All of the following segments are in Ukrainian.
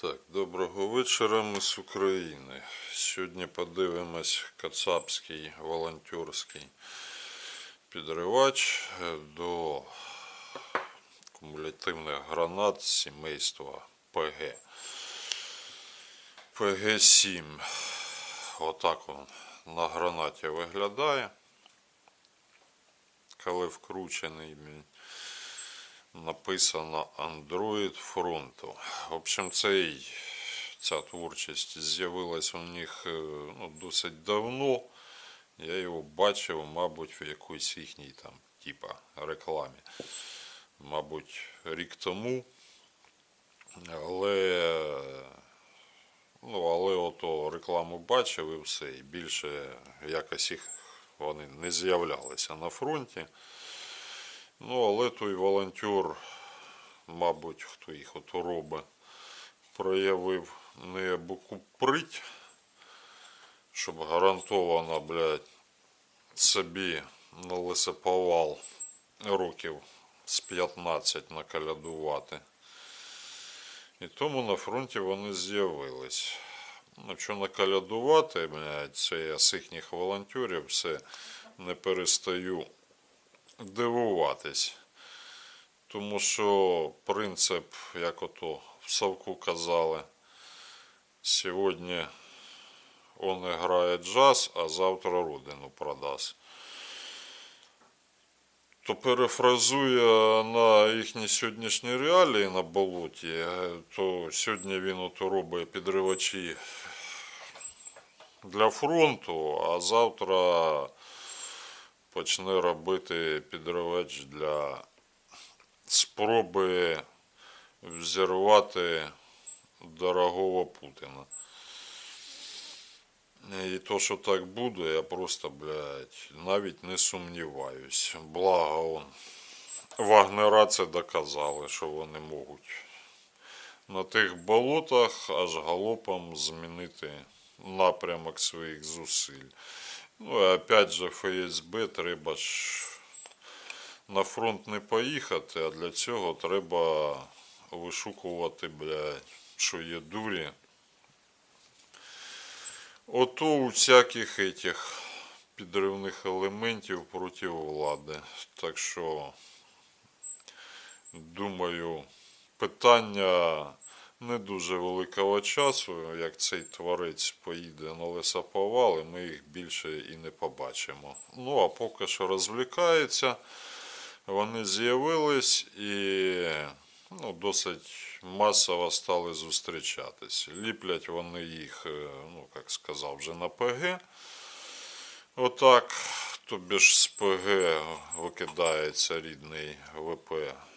Так, доброго вечора, ми з України. Сьогодні подивимось кацапський волонтерський підривач е, до кумулятивних гранат сімейства ПГ. ПГ-7. Отак він на гранаті виглядає. Коли вкручений він написано Android фронту. В общем, цей, ця творчість з'явилась у них е, ну, досить давно. Я його бачив, мабуть, в якійсь їхній там, типа, рекламі. Мабуть, рік тому. Але, ну, але ото рекламу бачив і все. І більше якось їх вони не з'являлися на фронті. Ну, але той волонтер, мабуть, хто їх ото робить, проявив неабияку прить, щоб гарантовано, блядь, собі налисиповал років з 15 накалядувати. І тому на фронті вони з'явились. Ну, що накалядувати, блядь, це я з їхніх волонтерів все не перестаю дивуватись. Тому що принцип, як ото в Савку казали, сьогодні он грає джаз, а завтра родину продасть. То перефразує на їхні сьогоднішні реалії на болоті, то сьогодні він ото робить підривачі для фронту, а завтра почне робити підривач для спроби взірвати дорогого Путіна. І то, що так буде, я просто, блядь, навіть не сумніваюсь. Благо он. Вагнера це доказали, що вони можуть на тих болотах аж галопом змінити напрямок своїх зусиль. Ну, і опять же, ФСБ треба ж на фронт не поїхати, а для цього треба вишукувати, блядь, що є дурі. Ото у всяких этих підривних елементів проти влади. Так що, думаю, питання не дуже великого часу, як цей творець поїде на лесоповал, і ми їх більше і не побачимо. Ну, а поки що розвлікається, вони з'явились і ну, досить масово стали зустрічатись. Ліплять вони їх, е, ну, як сказав, вже на ПГ. Отак, тобі ж з ПГ викидається рідний ВП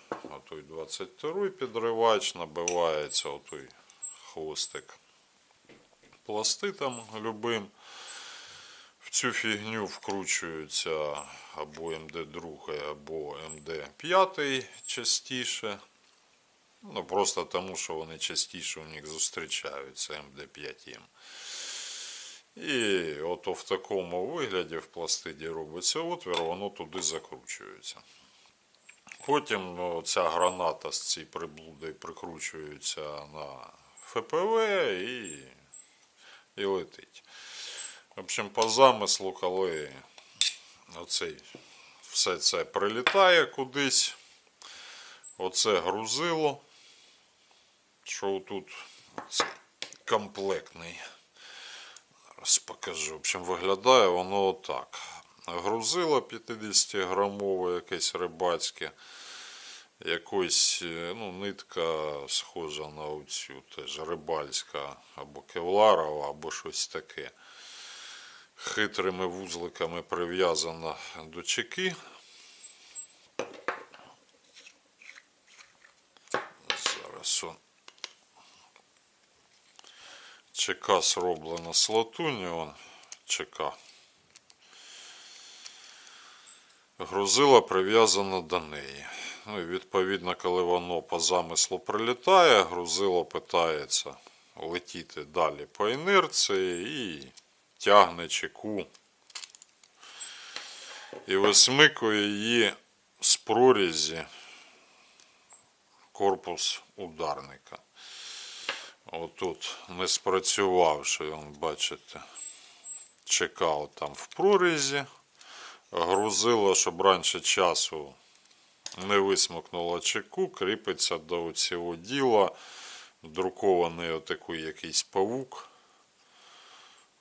отой 22 підривач, набивається отой хвостик пластитом любим. В цю фігню вкручується або МД2, або МД5 частіше. Ну, просто тому, що вони частіше у них зустрічаються МД5М. І ото в такому вигляді в пластиді робиться отвір, воно туди закручується. Потім ну, ця граната з цією приблудою прикручується на ФПВ і, і летить. В общем, по замислу, коли оцей, все це прилітає кудись, оце грузило, що тут комплектний. Зараз покажу. В общем, виглядає воно отак. Грузило 50-грамове, якесь рибацьке. Якось е, ну, нитка схожа на оцю теж рибальська або кевларова, або щось таке. Хитрими вузликами прив'язана до чеки. Зараз он. Чека зроблена з латуні, он чека. Грузило прив'язано до неї. Ну і відповідно, коли воно по замислу прилітає, грузило питається летіти далі по інерції і тягне чеку і висмикує її з прорізі корпус ударника. Отут не спрацювавши, бачите, чекав там в прорізі, грузило, щоб раніше часу не висмокнуло чеку, кріпиться до цього діла, друкований отакий якийсь павук.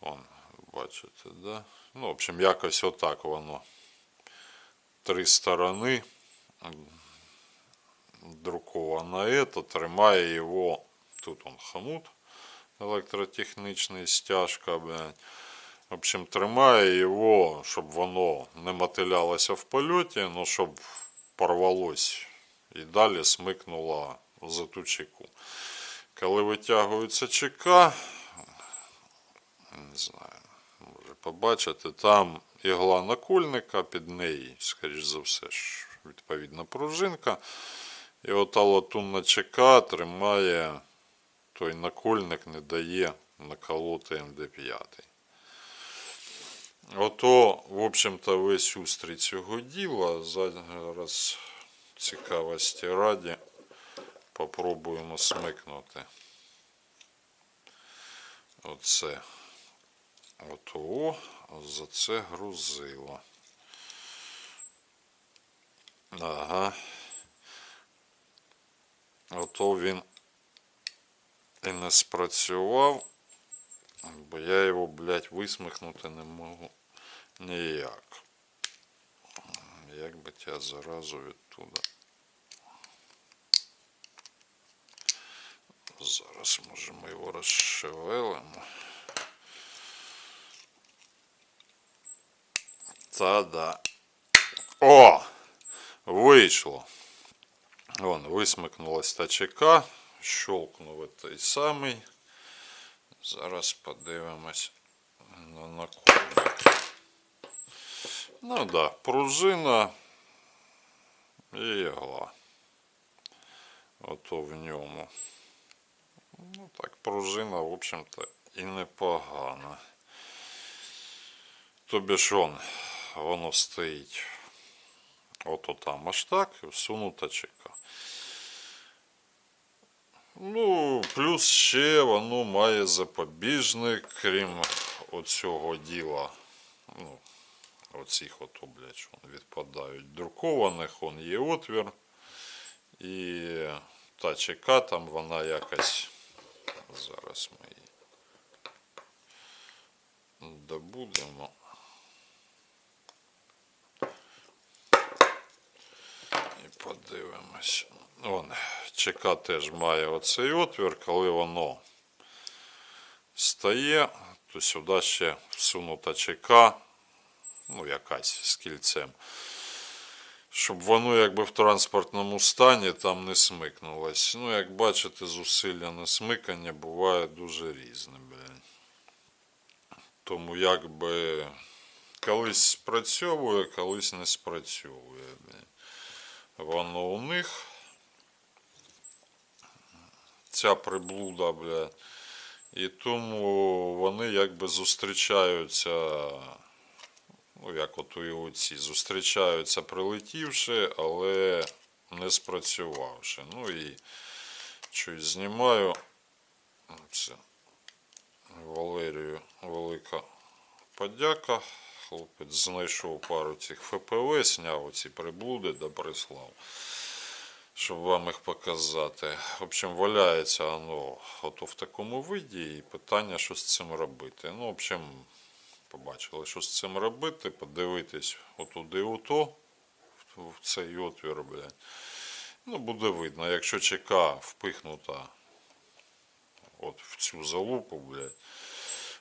Он, бачите, да? Ну, в общем, якось отак воно. Три сторони друковано это, тримає його, тут он хомут електротехнічний, стяжка, блядь. В общем, тримає його, щоб воно не мотилялося в польоті, але щоб порвалось і далі смикнуло за ту чеку. Коли витягується чека, не знаю, може побачити, там ігла накольника під неї, скоріш за все, відповідна пружинка. І ота латунна чека тримає той накольник, не дає наколоти МД5. Ото, в общем-то, весь устрій цього діла. Зараз цікавості раді попробуємо смикнути. Оце. Ото, за це грузило. Ага. Ото він і не спрацював, бо я його, блядь, висмикнути не можу ніяк. Як би тя заразу відтуда. Зараз може ми його розшевелимо. Та-да. О! Вийшло. Вон, висмикнулась та чека, щолкнув той самий. Зараз подивимось на накольник. Ну да, пружина і ігла. Ото в ньому. Ну так, пружина, в общем-то, і непогана. Тобі ж он, воно стоїть. Ото там аж так, і всунута чека. Ну, плюс ще воно має запобіжник, крім оцього діла. Ну, оцих от, блядь, відпадають друкованих, он є отвір. І та чека там вона якось. Зараз ми її добудемо. І подивимось. Вон, ЧК теж має оцей отвір, коли воно стає, то сюди ще всунута ЧК, ну якась з кільцем. Щоб воно якби в транспортному стані там не смикнулось. Ну, як бачите, зусилля на смикання буває дуже різне, блядь. Тому якби колись спрацьовує, колись не спрацьовує. Блядь. Воно у них. Ця приблуда, бля. І тому вони якби зустрічаються, ну як от оці, зустрічаються прилетівши, але не спрацювавши. Ну і щось знімаю. Це Валерію велика подяка. Хлопець знайшов пару цих ФПВ, зняв оці приблуди да прислав, щоб вам їх показати. В общем, валяється воно ото в такому виді, і питання, що з цим робити. Ну, в общем, побачили, що з цим робити, подивитись отуди ото, в цей отвір, блядь. Ну, буде видно, якщо ЧК впихнута от в цю залупу, блядь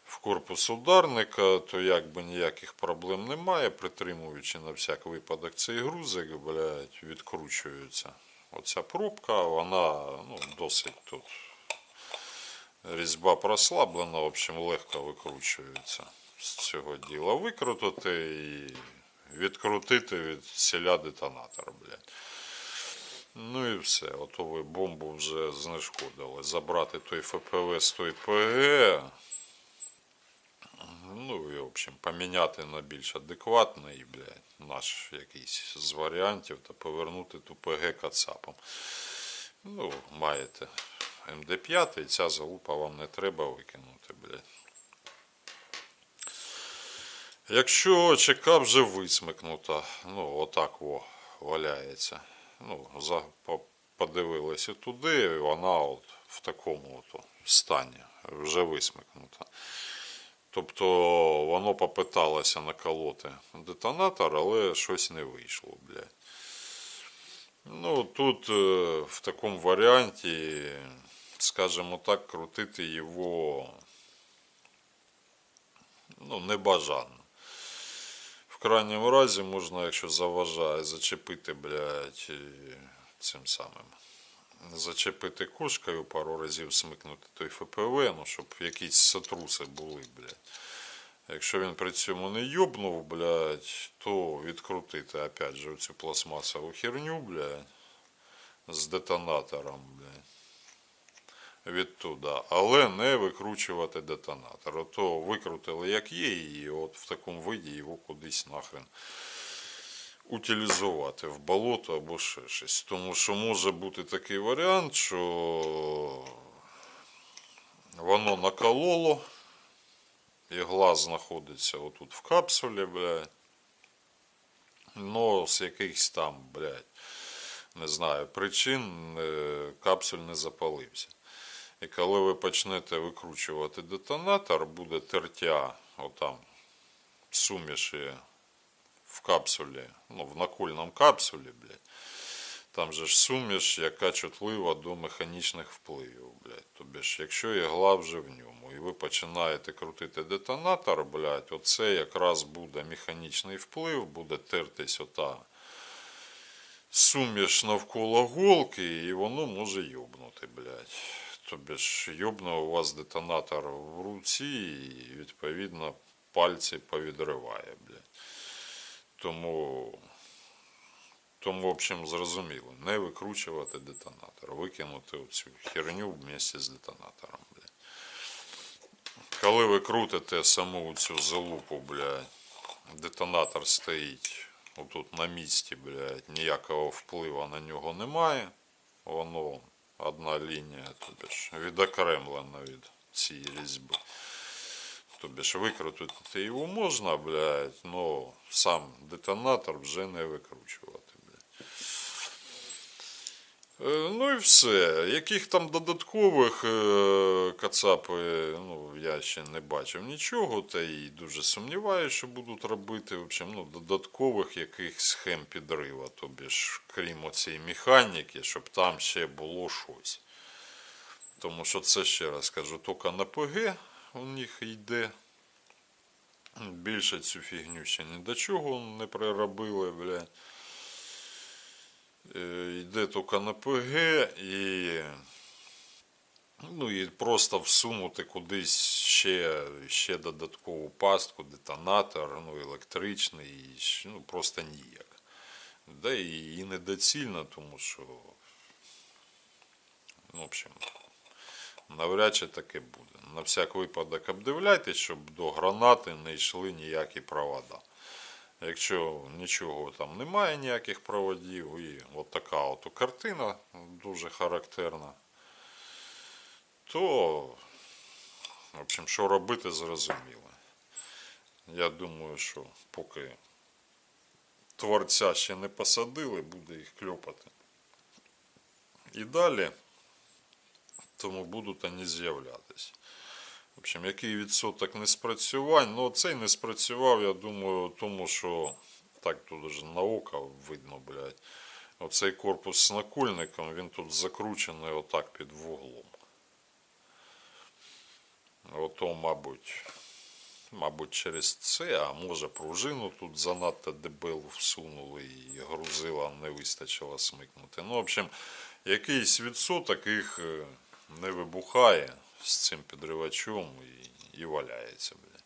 в корпус ударника, то якби ніяких проблем немає, притримуючи на всяк випадок цей грузик, блядь, відкручується. Оця пробка, вона ну, досить тут різьба прослаблена, в общем, легко викручується з цього діла. Викрутити і відкрутити від селя детонатор, блядь. Ну і все, ото ви бомбу вже знешкодили. Забрати той ФПВ з той ПГ. Ну, і, в общем, поміняти на більш адекватний, блядь, наш якийсь з варіантів та повернути ту ПГ кацапом. Ну, маєте МД5, і ця залупа вам не треба викинути, блядь. Якщо ЧК вже висмикнута, ну отак во валяється. Ну, за, по- подивилися туди, і вона от в такому от стані вже висмикнута. Тобто воно попиталося наколоти детонатор, але щось не вийшло, блядь. Ну, тут е, в такому варіанті, скажімо так, крутити його ну, не бажано. В крайньому разі можна, якщо заважає, зачепити, блядь, цим самим. Зачепити кошкою, пару разів смикнути той ФПВ, ну, щоб якісь сотруси були, блядь. Якщо він при цьому не йобнув, блядь, то відкрутити опять же цю пластмасову херню, блядь, з детонатором, блядь. Відтуда, але не викручувати детонатор. Ото викрутили як є, і от в такому виді його кудись нахрен утилізувати в болото або ще щось. Тому що може бути такий варіант, що воно накололо, ігла знаходиться отут в капсулі, блядь. Но з якихось там, блядь, не знаю, причин е, капсуль не запалився. І коли ви почнете викручувати детонатор, буде тертя отам суміші в капсулі, ну, в накольному капсулі, блядь. Там же ж суміш, яка чутлива до механічних впливів, блядь. Тобі ж, якщо ігла вже в ньому, і ви починаєте крутити детонатор, блядь, оце якраз буде механічний вплив, буде тертись ота суміш навколо голки, і воно може йобнути, блядь. Тобі ж йобне у вас детонатор в руці, і відповідно пальці повідриває, блядь. Тому, тому, в общем, зрозуміло, не викручувати детонатор, викинути оцю херню вместе з детонатором, блядь. Коли ви крутите саму цю залупу, блядь, детонатор стоїть отут на місці, блядь, ніякого впливу на нього немає. Воно одна лінія, тобі ж відокремлена від цієї різьби. Тобі ж викрутити його можна, блядь, но сам детонатор вже не викручувати, Ну і все. Яких там додаткових е, кацапи, ну, я ще не бачив нічого, та і дуже сумніваюся, що будуть робити. В общем, ну, додаткових якихось схем підрива, тобі ж, крім оцієї механіки, щоб там ще було щось. Тому що це ще раз кажу, тільки на ПГ у них йде. Більше цю фігню ще ні до чого не приробили, блядь. Е, Йде тільки на ПГ і. Ну і просто всунути кудись ще, ще додаткову пастку, детонатор, ну, електричний, ну, просто ніяк. Да і, і недоцільно, тому що. Ну, в общем, навряд чи таке буде. На всяк випадок обдивляйтесь, щоб до гранати не йшли ніякі провода. Якщо нічого там немає, ніяких проводів, і от така от картина дуже характерна, то, в общем, що робити, зрозуміло. Я думаю, що поки творця ще не посадили, буде їх кльопати. І далі, тому будуть вони з'являтися. В общем, який відсоток неспрацювань? Ну, цей не спрацював, я думаю, тому що так тут вже на око видно, блядь. Оцей корпус з накольником, він тут закручений отак під вуглом. Ото, мабуть, мабуть, через це, а може пружину тут занадто дебелу всунули і грузила не вистачило смикнути. Ну, в общем, якийсь відсоток їх е, не вибухає з цим підривачом і, і валяється. Блядь.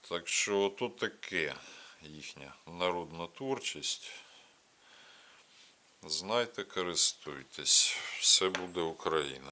Так що тут таке їхня народна творчість. Знайте, користуйтесь. Все буде Україна.